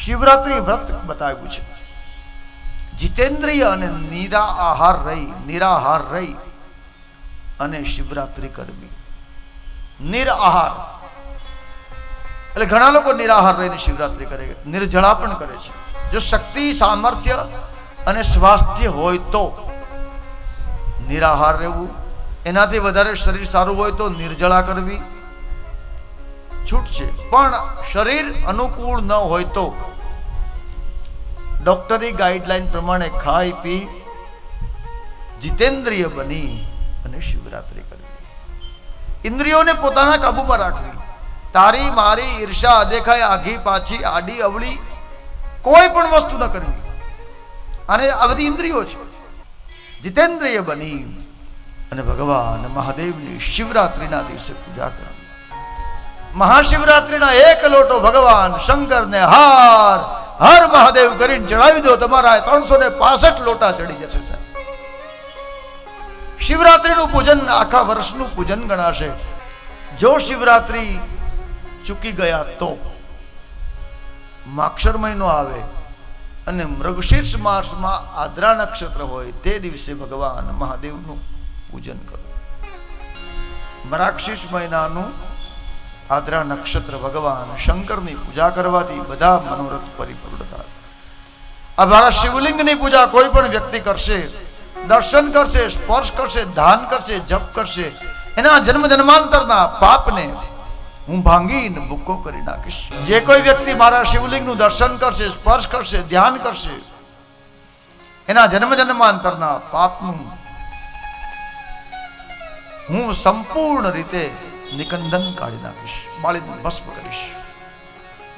શિવરાત્રિ વ્રત બતાવ્યું છે. જીતેન્દ્રિય અને નિરા આહાર રહી, નિરાહાર રહી અને શિવરાત્રિ કરવી. નિરાહાર. એટલે ઘણા લોકો નિરાહાર રહીને શિવરાત્રિ કરે નિર્જળા પણ કરે છે. જો શક્તિ, સામર્થ્ય અને સ્વાસ્થ્ય હોય તો નિરાહાર રહેવું. એનાથી વધારે શરીર સારું હોય તો નિર્જળા કરવી. છૂટ છે પણ શરીર અનુકૂળ ન હોય તો ડોક્ટરી ગાઈડલાઈન પ્રમાણે ખાઈ પી જીતેન્દ્રિય બની અને શિવરાત્રિ કરવી. ઇન્દ્રિયોને પોતાના કાબુમાં રાખવી. તારી મારી ઈર્ષા અદેખાય આઘી પાછી, આડી અવળી, કોઈ પણ વસ્તુ ન કરવી. અને આ બધી ઇન્દ્રિયો છે. જીતેન્દ્રિય બની અને ભગવાન મહાદેવની શિવરાત્રિના દિવસે પૂજા કરવી મહાશિવરાત્રિના એક લોટો ભગવાન શંકરને હાર, હર મહાદેવ કરીને ચડાવી દો, તમારા ત્રણસો ને પાસઠ લોટા ચડી જશે, સાહેબ. શિવરાત્રિનું પૂજન આખા વર્ષનું પૂજન ગણાશે. જો શિવરાત્રિ ચૂકી ગયા તો માક્ષર મહિનો આવે અને મૃગશીર્ષ માસમાં આદ્રા નક્ષત્ર હોય, તે દિવસે ભગવાન મહાદેવનું પૂજન કરો. મરાક્ષીર્ષ મહિનાનું આદ્રા નક્ષત્ર ભગવાન શંકરની પૂજા કરવાથી બધા મનોરથ પરિપૂર્ણ થાય. આ મારા શિવલિંગની પૂજા કોઈ પણ વ્યક્તિ કરશે, દર્શન કરશે, સ્પર્શ કરશે ધાન કરશે, જપ કરશે, એના જન્મ જન્માંતરના પાપને હું ભાંગીને ભૂકો કરી નાખીશ. જે કોઈ વ્યક્તિ મારા શિવલિંગનું દર્શન કરશે, સ્પર્શ કરશે, ધ્યાન કરશે, એના જન્મ જન્માંતરના પાપનું હું સંપૂર્ણ રીતે નિકંદન કાઢી નાખીશ બાળીને ભસ્મ કરીશ.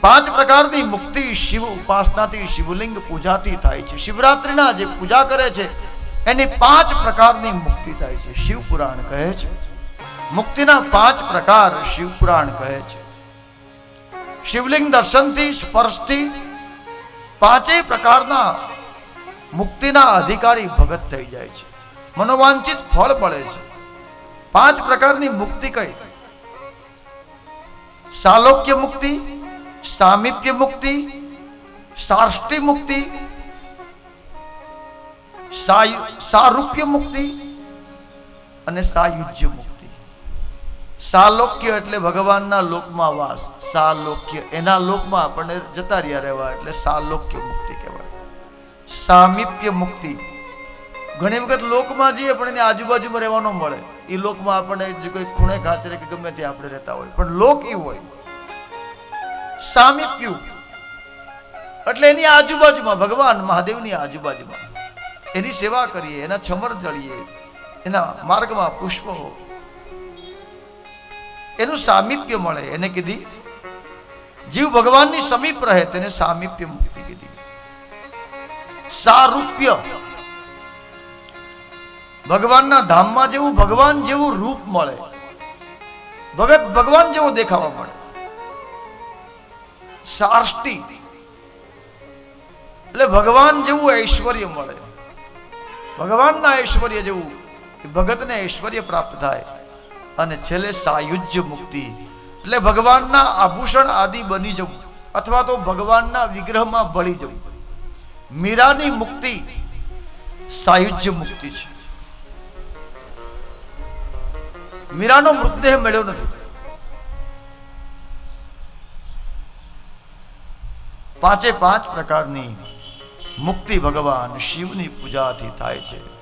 પાંચ પ્રકારની મુક્તિ શિવ ઉપાસનાથી શિવલિંગ પૂજાથી થાય છે. શિવરાત્રિના જે પૂજા કરે છે, એની પાંચ પ્રકારની મુક્તિ થાય છે. શિવ પુરાણ કહે છે. મુક્તિના પાંચ પ્રકાર શિવ પુરાણ કહે છે. શિવલિંગ દર્શનથી, સ્પર્શથી પાંચેય પ્રકારના મુક્તિના અધિકારી ભગત થઈ જાય છે. મનોવાંચિત ફળ મળે છે. પાંચ પ્રકારની મુક્તિ કઈ? સાલોક્ય મુક્તિ, સામીપ્ય મુક્તિ, સાષ્ટી મુક્તિ સારૂપ્ય મુક્તિ અને સાયુજ્ય મુક્તિ. સાલોક્ય એટલે ભગવાનના લોકમાં વાસ. સાલોક્ય, એના લોકમાં આપણને જતા રહ્યા રહેવા એટલે સાલોક્ય મુક્તિ કહેવાય. સામીપ્ય મુક્તિ. ઘણી વખત લોકમાં જઈએ પણ એની આજુબાજુમાં રહેવાનો મળે. એ લોકમાં આપણને જે કોઈ ખૂણે ખાચરે કે ગમે ત્યાં આપણે રહેતા હોય. પણ લોક એ હોય. સામીપ્યું. એટલે એની આજુબાજુમાં, ભગવાન મહાદેવની આજુબાજુમાં, એની સેવા કરીએ, એના છમર જળીએ, એના માર્ગમાં પુષ્પો એનું સામીપ્ય મળે. એને કીધી, જીવ ભગવાનની સમીપ રહે, તેને સામીપ્ય મુક્તિ કીધી. સારૂપ્ય. ભગવાનના ધામમાં જેવું ભગવાન જેવું રૂપ મળે. ભગત ભગવાન જેવો દેખાવા મળે. સાર્ષ્ટી એટલે ભગવાન જેવું ઐશ્વર્ય મળે. ભગવાનના ઐશ્વર્ય જેવું ભગતને ઐશ્વર્ય પ્રાપ્ત થાય. અને છેલ્લે સાયુજ્ય મુક્તિ. એટલે ભગવાનના આભૂષણ આદિ બની જવું, અથવા તો ભગવાનના વિગ્રહમાં ભળી જવું. મીરાની મુક્તિ સાયુજ્ય મુક્તિ છે. મીરાનો મૃતદેહ મળ્યો નથી. પાંચે પાંચ પ્રકારની મુક્તિ ભગવાન શિવની પૂજાથી થાય છે.